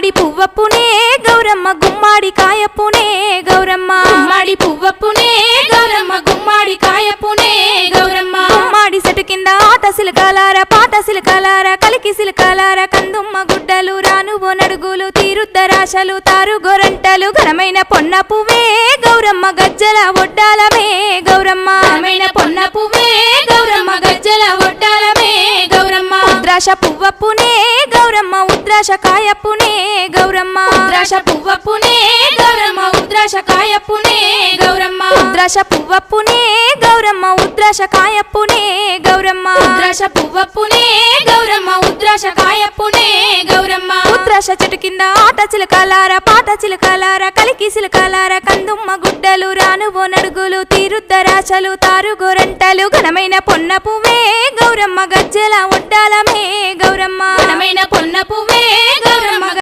గుమ్మాడి పువ్వప్పునే గౌరమ్మ గుమ్మాడి కాయప్పునే గౌరమ్మ. గుమ్మాడి పువ్వప్పునే గౌరమ్మ గుమ్మాడి కాయప్పునే గౌరమ్మ. గుమ్మాడి చెట్టు కింద ఆట సిలకాలార పాత సిలకాలార కలికి సిలకాలార కందుమ్మ గుడ్డలు రానువో నడుగులు తీరుద్దరాశలు తారు గొరంటలు ఘనమైన పొన్న పువ్వే గౌరమ్మ గజ్జల ఒడ్డాలమే గౌరమ్మ. ఘనమైన పొన్న పువ్వే గౌరమ్మ గజ్జల ఒడ్డాలమే గౌరమ్మ. ఉద్రాశ పువ్వప్పునే ఉద్రాశ కాయప్పునే గౌరమ్మ. ఉద్రాశ పువ్వప్పునే గౌరమ్మ ఉద్రాశ కాయప్పునే గౌరమ్మ. ఉద్రాశ పువ్వప్పునే గౌరమ్మ ఉద్రాశ కాయప్పునే గౌరమ్మ. ఉద్రాశ పువ్వప్పునే గౌరమ్మ ఉద్రాశ కాయప్పునే గౌరమ్మ. ఉద్రాశ చెట్టు కింద ఆట చిలకలార పాత చిలకలార కలికి సిలకలార దుమ్మ గుడ్డలు రానువో నడుగులు తీరుద్దరాశలు తారు గోరంటలు ఘనమైన పొన్న పువ్వే గౌరమ్మ గజ్జల ఒడ్డాలమే గౌరమ్మ. ఘనమైన పొన్న పువ్వే గౌరమ్మ.